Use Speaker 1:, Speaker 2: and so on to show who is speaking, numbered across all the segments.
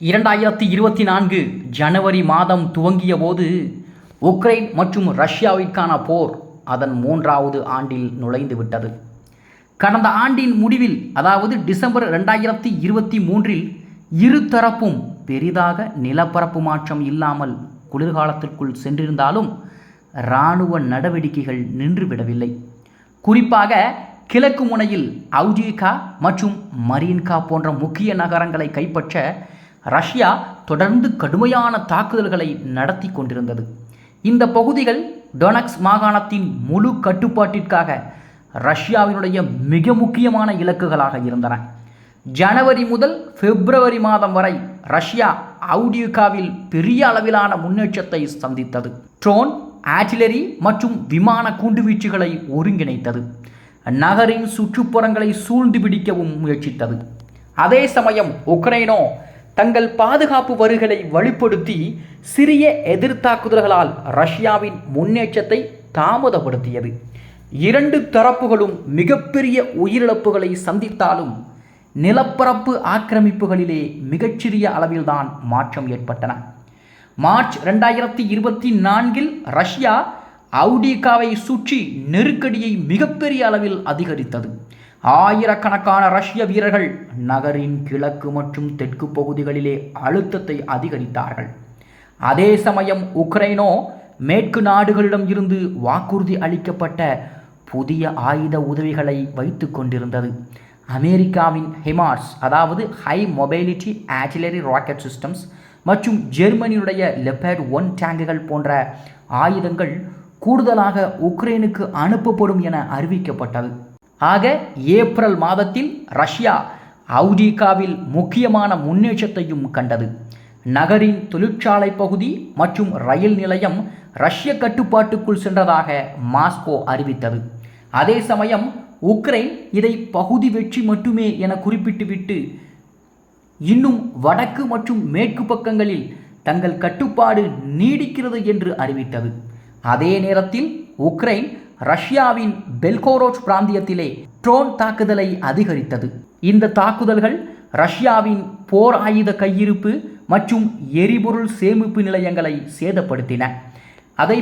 Speaker 1: இரண்டாயிரத்தி இருபத்தி நான்கு ஜனவரி மாதம் துவங்கிய போது உக்ரைன் மற்றும் ரஷ்யாவிற்கான போர் அதன் மூன்றாவது ஆண்டில் நுழைந்து விட்டது. கடந்த ஆண்டின் முடிவில் அதாவது டிசம்பர் ரெண்டாயிரத்தி இருபத்தி மூன்றில் இரு தரப்பும் பெரிதாக நிலப்பரப்பு மாற்றம் இல்லாமல் குளிர்காலத்திற்குள் சென்றிருந்தாலும் இராணுவ நடவடிக்கைகள் நின்றுவிடவில்லை. குறிப்பாக கிழக்கு முனையில் அவுஜிகா மற்றும் மரியன்கா போன்ற முக்கிய நகரங்களை கைப்பற்ற ரஷ்யா தொடர்ந்து கடுமையான தாக்குதல்களை நடத்தி கொண்டிருந்தது. இந்த பகுதிகள் டொனக்ஸ் மாகாணத்தின் முழு கட்டுப்பாட்டிற்காக ரஷ்யாவினுடைய மிக முக்கியமான இலக்குகளாக இருந்தன. ஜனவரி முதல் பிப்ரவரி மாதம் வரை ரஷ்யா அவுடியுகாவில் பெரிய அளவிலான முன்னேற்றத்தை சந்தித்தது. ட்ரோன் ஆர்டிலரி மற்றும் விமான குண்டுவீச்சுகளை ஒருங்கிணைத்தது. நகரின் சுற்றுப்புறங்களை சூழ்ந்து பிடிக்கவும் முயற்சித்தது. அதே சமயம் உக்ரைனோ தங்கள் பாதுகாப்பு வரிகளை வலுப்படுத்தி சிறிய எதிர்த்தாக்குதல்களால் ரஷ்யாவின் முன்னேற்றத்தை தாமதப்படுத்தியது. இரண்டு தரப்புகளும் மிகப்பெரிய உயிரிழப்புகளை சந்தித்தாலும் நிலப்பரப்பு ஆக்கிரமிப்புகளிலே மிகச்சிறிய அளவில்தான் மாற்றம் ஏற்பட்டன. மார்ச் ரெண்டாயிரத்தி இருபத்தி நான்கில் ரஷ்யா அவுடிகாவை சுற்றி நெருக்கடியை மிகப்பெரிய அளவில் அதிகரித்தது. ஆயிரக்கணக்கான ரஷ்ய வீரர்கள் நகரின் கிழக்கு மற்றும் தெற்கு பகுதிகளிலே அழுத்தத்தை அதிகரித்தார்கள். அதே சமயம் உக்ரைனோ மேற்கு நாடுகளிடம் இருந்து வாக்குறுதி அளிக்கப்பட்ட புதிய ஆயுத உதவிகளை வைத்து கொண்டிருந்தது. அமெரிக்காவின் ஹெமார்ஸ் அதாவது high mobility artillery rocket systems மற்றும் ஜெர்மனியுடைய லெப்பர்ட் ஒன் டேங்குகள் போன்ற ஆயுதங்கள் கூடுதலாக உக்ரைனுக்கு அனுப்பப்படும் என அறிவிக்கப்பட்டது. ஆக ஏப்ரல் மாதத்தில் ரஷ்யா அவுடிகாவில் முக்கியமான முன்னேற்றத்தையும் கண்டது. நகரின் தொழிற்சாலை பகுதி மற்றும் ரயில் நிலையம் ரஷ்ய கட்டுப்பாட்டுக்குள் சென்றதாக மாஸ்கோ அறிவித்தது. அதே சமயம் உக்ரைன் இதை பகுதி வெற்றி மட்டுமே என குறிப்பிட்டுவிட்டு இன்னும் வடக்கு மற்றும் மேற்கு பக்கங்களில் தங்கள் கட்டுப்பாடு நீடிக்கிறது என்று அறிவித்தது. அதே நேரத்தில் உக்ரைன் ரஷ்யாவின் பெல்கோரோச் பிராந்தியத்திலே ட்ரோன் தாக்குதலை அதிகரித்தது. இந்த தாக்குதல்கள் ரஷ்யாவின் போர் ஆயுத கையிருப்பு மற்றும் எரிபொருள் சேமிப்பு நிலையங்களை சேதப்படுத்தின.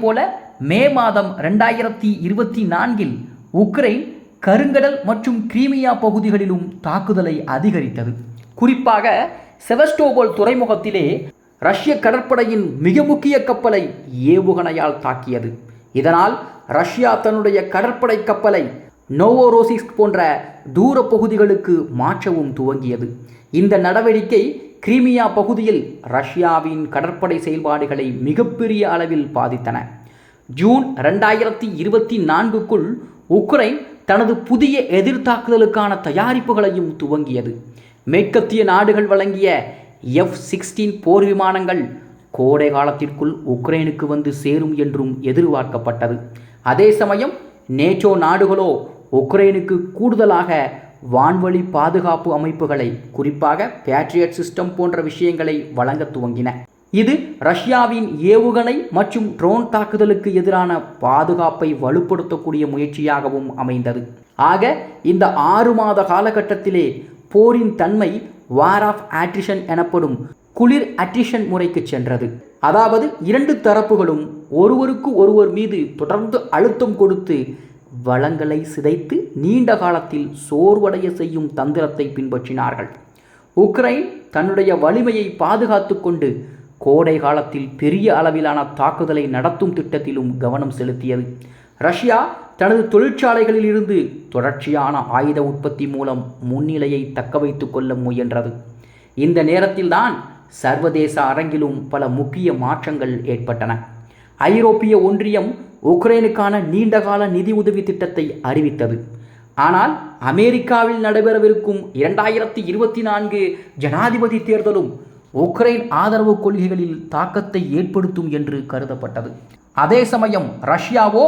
Speaker 1: போல மே மாதம் ரெண்டாயிரத்தி இருபத்தி நான்கில் உக்ரைன் கருங்கடல் மற்றும் கிரீமியா பகுதிகளிலும் தாக்குதலை அதிகரித்தது. குறிப்பாக செவஸ்டோபோல் துறைமுகத்திலே ரஷ்ய கடற்படையின் மிக முக்கிய கப்பலை ஏவுகணையால் தாக்கியது. இதனால் ரஷ்யா தன்னுடைய கடற்படை கப்பலை நோவோரோசிஸ்க் போன்ற தூர பகுதிகளுக்கு மாற்றவும் துவங்கியது. இந்த நடவடிக்கை கிரீமியா பகுதியில் ரஷ்யாவின் கடற்படை செயல்பாடுகளை மிகப்பெரிய அளவில் பாதித்தன. ஜூன் ரெண்டாயிரத்தி இருபத்தி நான்குக்குள் உக்ரைன் தனது புதிய எதிர்த்தாக்குதலுக்கான தயாரிப்புகளையும் துவங்கியது. மேற்கத்திய நாடுகள் வழங்கிய எஃப் சிக்ஸ்டீன் போர் விமானங்கள் கோடை காலத்திற்குள் உக்ரைனுக்கு வந்து சேரும் என்றும் எதிர்பார்க்கப்பட்டது. அதே சமயம் நேட்டோ நாடுகளோ உக்ரைனுக்கு கூடுதலாக வான்வழி பாதுகாப்பு அமைப்புகளை குறிப்பாக பேட்ரியட் சிஸ்டம் போன்ற விஷயங்களை வழங்க துவங்கின. இது ரஷ்யாவின் ஏவுகணை மற்றும் ட்ரோன் தாக்குதலுக்கு எதிரான பாதுகாப்பை வலுப்படுத்தக்கூடிய முயற்சியாகவும் அமைந்தது. ஆக இந்த ஆறு மாத காலகட்டத்திலே போரின் தன்மை வார் ஆஃப் ஆட்ரிஷன் எனப்படும் குளிர் அட்ரிஷன் முறைக்கு சென்றது. அதாவது இரண்டு தரப்புகளும் ஒருவருக்கு ஒருவர் மீது தொடர்ந்து அழுத்தம் கொடுத்து வளங்களை சிதைத்து நீண்ட காலத்தில் சோர்வடைய செய்யும் தந்திரத்தை பின்பற்றினார்கள். உக்ரைன் தன்னுடைய வலிமையை பாதுகாத்து கொண்டு கோடை காலத்தில் பெரிய அளவிலான தாக்குதலை நடத்தும் திட்டத்திலும் கவனம் செலுத்தியது. ரஷ்யா தனது தொழிற்சாலைகளில் இருந்து தொடர்ச்சியான ஆயுத உற்பத்தி மூலம் முன்னிலையை தக்க வைத்து கொள்ள முயன்றது. இந்த நேரத்தில்தான் சர்வதேச அரங்கிலும் பல முக்கிய மாற்றங்கள் ஏற்பட்டன. ஐரோப்பிய ஒன்றியம் உக்ரைனுக்கான நீண்டகால நிதி உதவி திட்டத்தை அறிவித்தது. ஆனால் அமெரிக்காவில் நடைபெறவிருக்கும் இரண்டாயிரத்தி இருபத்தி நான்கு ஜனாதிபதி தேர்தலும் உக்ரைன் ஆதரவு கொள்கைகளில் தாக்கத்தை ஏற்படுத்தும் என்று கருதப்பட்டது. அதே சமயம் ரஷ்யாவோ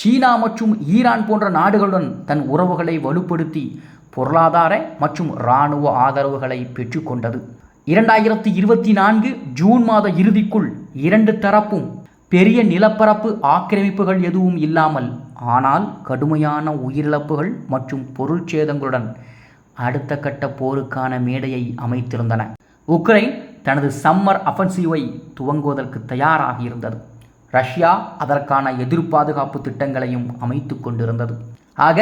Speaker 1: சீனா மற்றும் ஈரான் போன்ற நாடுகளுடன் தன் உறவுகளை வலுப்படுத்தி பொருளாதார மற்றும் இராணுவ ஆதரவுகளை பெற்றுக்கொண்டது. இரண்டாயிரத்தி இருபத்தி நான்கு ஜூன் மாத இறுதிக்குள் இரண்டு தரப்பும் பெரிய நிலப்பரப்பு ஆக்கிரமிப்புகள் எதுவும் இல்லாமல் ஆனால் கடுமையான உயிரிழப்புகள் மற்றும் பொருட்சேதங்களுடன் அடுத்த கட்ட போருக்கான மேடையை அமைத்திருந்தன. உக்ரைன் தனது சம்மர் அஃபென்சிவை துவங்குவதற்கு தயாராக இருந்தது. ரஷ்யா அதற்கான எதிர் பாதுகாப்பு திட்டங்களையும் அமைத்து கொண்டிருந்தது. ஆக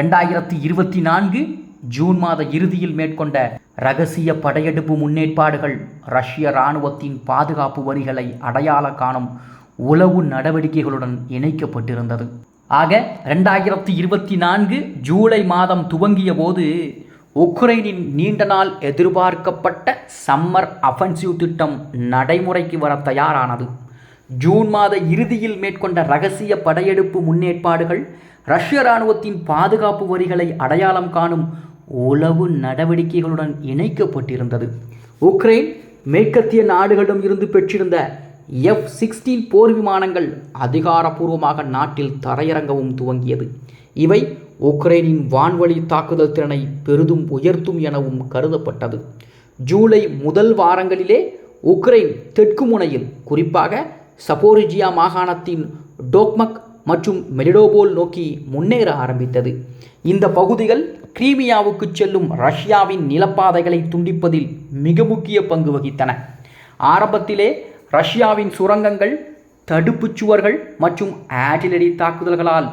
Speaker 1: ரெண்டாயிரத்தி இருபத்தி நான்கு ஜூன் மாத இறுதியில் மேற்கொண்ட ரகசிய படையெடுப்பு முன்னேற்பாடுகள் ரஷ்ய இராணுவத்தின் பாதுகாப்பு வரிகளை அடையாள காணும் உளவு நடவடிக்கைகளுடன் இணைக்கப்பட்டிருந்தது. ஆக ரெண்டாயிரத்தி இருபத்தி நான்கு ஜூலை மாதம் துவங்கிய போது உக்ரைனின் நீண்ட நாள் எதிர்பார்க்கப்பட்ட சம்மர் அஃபென்சிவ் திட்டம் நடைமுறைக்கு வர தயாரானது. ஜூன் மாத இறுதியில் மேற்கொண்ட ரகசிய படையெடுப்பு முன்னேற்பாடுகள் ரஷ்ய இராணுவத்தின் பாதுகாப்பு வரிகளை அடையாளம் காணும் உளவு நடவடிக்கைகளுடன் இணைக்கப்பட்டிருந்தது. உக்ரைன் மேற்கத்திய நாடுகளிடம் இருந்து பெற்றிருந்த எஃப் சிக்ஸ்டீன் போர் விமானங்கள் அதிகாரப்பூர்வமாக நாட்டில் தரையிறங்கவும் துவங்கியது. இவை உக்ரைனின் வான்வழி தாக்குதல் திறனை பெரிதும் உயர்த்தும் எனவும் கருதப்பட்டது. ஜூலை முதல் வாரங்களிலே உக்ரைன் தெற்கு முனையில் குறிப்பாக சபோரிஜியா மாகாணத்தின் டோக்மக் மற்றும் மெலிடோபோல் நோக்கி முன்னேற ஆரம்பித்தது. இந்த பகுதிகள் கிரீமியாவுக்கு செல்லும் ரஷ்யாவின் நிலப்பாதைகளை துண்டிப்பதில் மிக முக்கிய பங்கு வகித்தன. ஆரம்பத்திலே ரஷ்யாவின் சுரங்கங்கள் தடுப்புச் சுவர்கள் மற்றும் ஆர்டிலரி தாக்குதல்களால்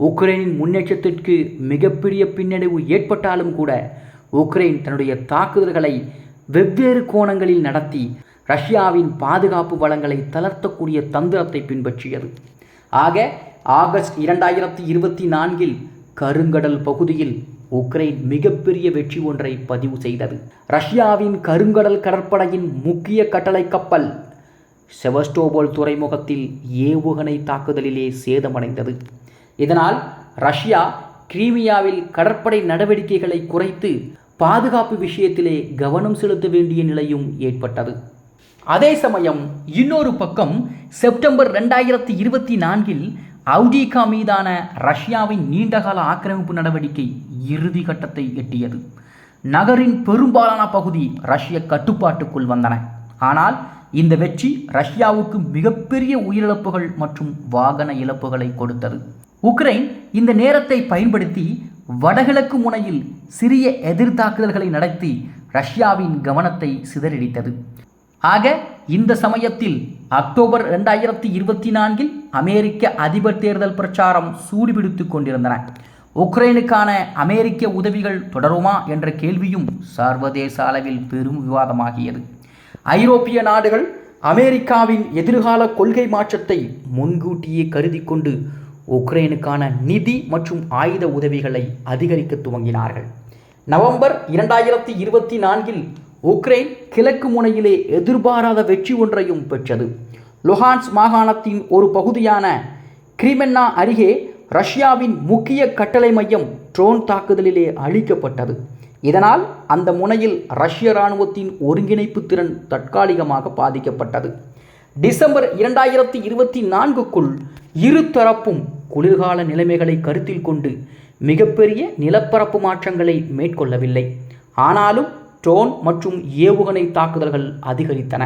Speaker 1: உக்ரைனின் முன்னேற்றத்திற்கு மிகப்பெரிய பின்னடைவு ஏற்பட்டாலும் கூட உக்ரைன் தன்னுடைய தாக்குதல்களை வெவ்வேறு கோணங்களில் நடத்தி ரஷ்யாவின் பாதுகாப்பு வளங்களை தளர்த்தக்கூடிய தந்திரத்தை பின்பற்றியது. ஆக ஆகஸ்ட் இரண்டாயிரத்தி இருபத்தி நான்கில் கருங்கடல் பகுதியில் உக்ரைன் மிகப்பெரிய வெற்றி ஒன்றை பதிவு செய்தது. ரஷ்யாவின் கருங்கடல் கடற்படையின் முக்கிய கட்டளை கப்பல் செவஸ்டோபோல் துறைமுகத்தில் ஏவுகணை தாக்குதலிலே சேதமடைந்தது. இதனால் ரஷ்யா கிரீமியாவில் கடற்படை நடவடிக்கைகளை குறைத்து பாதுகாப்பு விஷயத்திலே கவனம் செலுத்த வேண்டிய நிலையும் ஏற்பட்டது. அதே சமயம் இன்னொரு பக்கம் செப்டம்பர் ரெண்டாயிரத்தி இருபத்தி நான்கில் அவுடிகா மீதான ரஷ்யாவின் நீண்டகால ஆக்கிரமிப்பு நடவடிக்கை இறுதி கட்டத்தை எட்டியது. நகரின் பெரும்பாலான பகுதி ரஷ்ய கட்டுப்பாட்டுக்குள் வந்தன. ஆனால் இந்த வெற்றி ரஷ்யாவுக்கு மிகப்பெரிய உயிரிழப்புகள் மற்றும் வாகன இழப்புகளை கொடுத்தது. உக்ரைன் இந்த நேரத்தை பயன்படுத்தி வடகிழக்கு முனையில் சிறிய எதிர்த்தாக்குதல்களை நடத்தி ரஷ்யாவின் கவனத்தை சிதறடித்தது. ஆக இந்த சமயத்தில் அக்டோபர் ரெண்டாயிரத்தி இருபத்தி நான்கில் அமெரிக்க அதிபர் தேர்தல் பிரச்சாரம் சூடுபிடித்து கொண்டிருந்தன. உக்ரைனுக்கான அமெரிக்க உதவிகள் தொடருமா என்ற கேள்வியும் சர்வதேச அளவில் பெரும் விவாதமாகியது. ஐரோப்பிய நாடுகள் அமெரிக்காவின் எதிர்கால கொள்கை மாற்றத்தை முன்கூட்டியே கருதி கொண்டு உக்ரைனுக்கான நிதி மற்றும் ஆயுத உதவிகளை அதிகரிக்க துவங்கினார்கள். நவம்பர் இரண்டாயிரத்தி இருபத்தி நான்கில் உக்ரைன் கிழக்கு முனையிலே எதிர்பாராத வெற்றி ஒன்றையும் பெற்றது. லுஹான்ஸ் மாகாணத்தின் ஒரு பகுதியான கிரிமென்னா அருகே ரஷ்யாவின் முக்கிய கட்டளை மையம் ட்ரோன் தாக்குதலிலே அழிக்கப்பட்டது. இதனால் அந்த முனையில் ரஷ்ய இராணுவத்தின் ஒருங்கிணைப்பு திறன் தற்காலிகமாக பாதிக்கப்பட்டது. டிசம்பர் இரண்டாயிரத்தி இருபத்தி நான்குக்குள் இரு தரப்பும் குளிர்கால நிலைமைகளை கருத்தில் கொண்டு மிகப்பெரிய நிலப்பரப்பு மாற்றங்களை மேற்கொள்ளவில்லை. ஆனாலும் ட்ரோன் மற்றும் ஏவுகணை தாக்குதல்கள் அதிகரித்தன.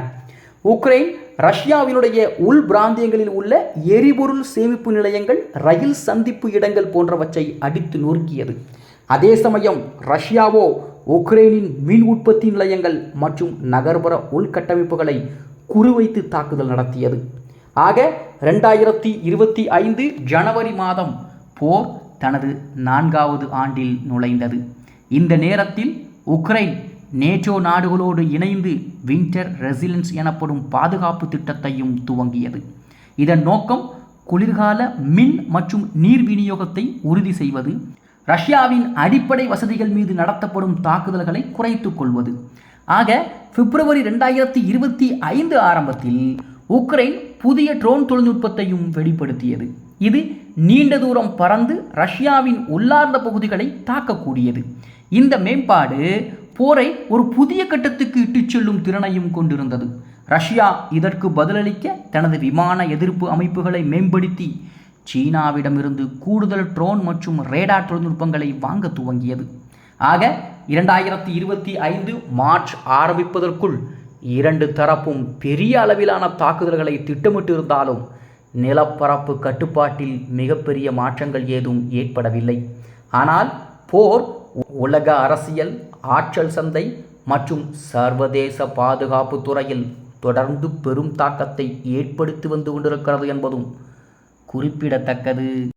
Speaker 1: உக்ரைன் ரஷ்யாவினுடைய உள் பிராந்தியங்களில் உள்ள எரிபொருள் சேமிப்பு நிலையங்கள் ரயில் சந்திப்பு இடங்கள் போன்றவற்றை அடித்து நொறுக்கியது. அதே சமயம் ரஷ்யாவோ உக்ரைனின் மின் உற்பத்தி நிலையங்கள் மற்றும் நகர்ப்புற உள்கட்டமைப்புகளை குறிவைத்து தாக்குதல் நடத்தியது. ஆக ரெண்டாயிரத்தி இருபத்தி ஐந்து ஜனவரி மாதம் போர் தனது நான்காவது ஆண்டில் நுழைந்தது. இந்த நேரத்தில் உக்ரைன் நேட்டோ நாடுகளோடு இணைந்து வின்டர் ரெசிலன்ஸ் எனப்படும் பாதுகாப்பு திட்டத்தையும் துவங்கியது. இதன் நோக்கம் குளிர்கால மின் மற்றும் நீர் விநியோகத்தை உறுதி செய்வது ரஷ்யாவின் அடிப்படை வசதிகள் மீது நடத்தப்படும் தாக்குதல்களை குறைத்துக் கொள்வது. ஆக பிப்ரவரி ரெண்டாயிரத்தி இருபத்தி ஐந்து ஆரம்பத்தில் உக்ரைன் புதிய ட்ரோன் தொழில்நுட்பத்தையும் வெளிப்படுத்தியது. இது நீண்ட தூரம் பறந்து ரஷ்யாவின் உள்ளார்ந்த பகுதிகளை தாக்கக்கூடியது. இந்த மேம்பாடு போரை ஒரு புதிய கட்டத்துக்கு இட்டுச் செல்லும் திறனையும் கொண்டிருந்தது. ரஷ்யா இதற்கு பதிலளிக்க தனது விமான எதிர்ப்பு அமைப்புகளை மேம்படுத்தி சீனாவிடமிருந்து கூடுதல் ட்ரோன் மற்றும் ரேடார் தொழில்நுட்பங்களை வாங்க துவங்கியது. ஆக இரண்டாயிரத்தி இருபத்தி ஐந்து மார்ச் ஆரம்பிப்பதற்குள் இரண்டு தரப்பும் பெரிய அளவிலான தாக்குதல்களை திட்டமிட்டிருந்தாலும் நிலப்பரப்பு கட்டுப்பாட்டில் மிகப்பெரிய மாற்றங்கள் ஏதும் ஏற்படவில்லை. ஆனால் போர் உலக அரசியல் ஆற்றல் சந்தை மற்றும் சர்வதேச பாதுகாப்பு துறையில் தொடர்ந்து பெரும் தாக்கத்தை ஏற்படுத்தி வந்து கொண்டிருக்கிறது என்பதும் குறிப்பிடத்தக்கது.